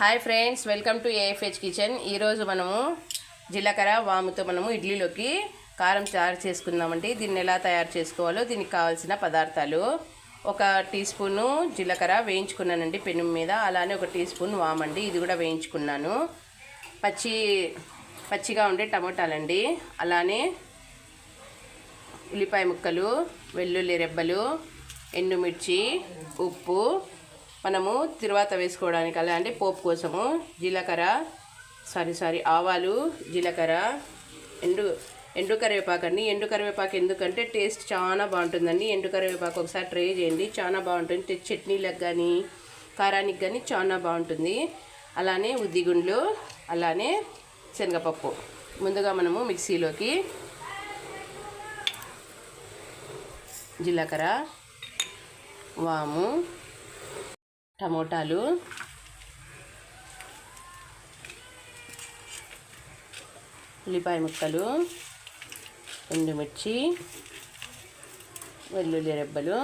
Hi friends welcome to AFH kitchen. ఈరోజు మనము జీలకర్ర వాముతో మనము ఇడ్లీలోకి కారం తయారు చేసుకుందామండి. దీన్ని ఎలా తయారు చేసుకోవాలో దీనికి కావాల్సిన పదార్థాలు. ఒక టీ స్పూను జీలకర్ర వేయించుకున్నానండి పెను మీద. అలానే ఒక టీ స్పూన్ వామండి ఇది కూడా వేయించుకున్నాను. పచ్చి పచ్చిగా ఉండే టమోటాలండి. అలానే ఉల్లిపాయ ముక్కలు వెల్లుల్లి రెబ్బలు ఎండుమిర్చి ఉప్పు మనము తిరువాత వేసుకోవడానికి అలా అంటే పోపు కోసము జీలకర్ర సారీ సారీ ఆవాలు జీలకర్ర ఎండు ఎండు కరివేపాకు అండి ఎండు కరివేపాకు ఎందుకంటే టేస్ట్ చాలా బాగుంటుందండి. ఎండు కరివేపాకు ఒకసారి ట్రై చేయండి. చాలా బాగుంటుంది. చట్నీలకు కానీ కారానికి కానీ చాలా బాగుంటుంది. అలానే ఉద్దిగుండ్లు అలానే శనగపప్పు. ముందుగా మనము మిక్సీలోకి జీలకర్ర వాము టమోటాలు. ఉల్లిపాయ ముక్కలు. ఎండుమిర్చి వెల్లుల్లి రెబ్బలు.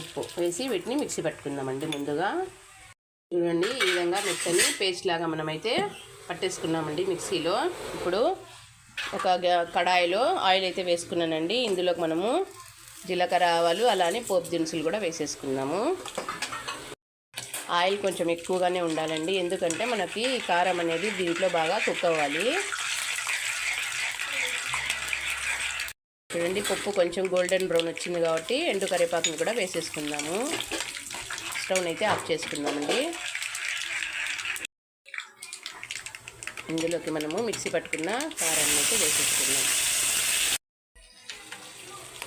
ఉప్పు వేసి వీటిని మిక్సీ పట్టుకుందామండి ముందుగా. చూడండి ఈ విధంగా మెత్తని పేస్ట్ లాగా మనమైతే పట్టేసుకున్నామండి మిక్సీలో. ఇప్పుడు ఒక కడాయిలో ఆయిల్ అయితే వేసుకున్నానండి. ఇందులోకి మనము జీలకర్ర ఆవాలు అలానే పోపు దినుసులు కూడా వేసేసుకున్నాము ఆయిల్ కొంచెం ఎక్కువగానే ఉండాలండి. ఎందుకంటే మనకి కారం అనేది దీంట్లో బాగా కుక్ అవ్వాలి చూడండి పప్పు కొంచెం గోల్డెన్ బ్రౌన్ వచ్చింది కాబట్టి ఎండు కరివేపాకుని కూడా వేసేసుకుందాము. స్టవ్ని అయితే ఆఫ్ చేసుకుందామండి. ఇందులోకి మనము మిక్సీ పట్టుకున్న కారాన్ని అయితే వేసేసుకుందాం.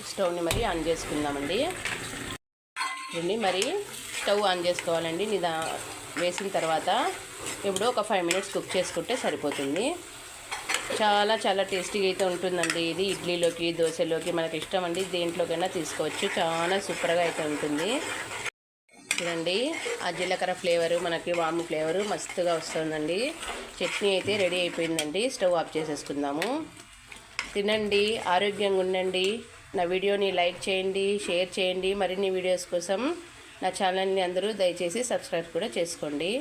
స్టవ్ని మరి ఆన్ చేసుకుందామండి. చూడండి మరి స్టవ్ ఆన్ చేసుకోవాలండి. నిదా వేసిన తర్వాత ఇప్పుడు ఒక ఫైవ్ మినిట్స్ కుక్ చేసుకుంటే సరిపోతుంది. చాలా చాలా టేస్టీగా అయితే ఉంటుందండి ఇది. ఇడ్లీలోకి దోశలోకి మనకి ఇష్టం అండి. దేంట్లోకైనా తీసుకోవచ్చు. చాలా సూపర్గా అయితే ఉంటుంది. చూడండి ఆ జీలకర్ర ఫ్లేవరు మనకి వాము ఫ్లేవరు మస్తుగా వస్తుందండి. చట్నీ అయితే రెడీ అయిపోయిందండి. స్టవ్ ఆఫ్ చేసేసుకుందాము. తినండి ఆరోగ్యంగా ఉండండి. నా వీడియోని లైక్ చేయండి షేర్ చేయండి. మరిన్ని వీడియోస్ కోసం నా ఛానల్ని అందరూ దయచేసి సబ్స్క్రైబ్ కూడా చేసుకోండి.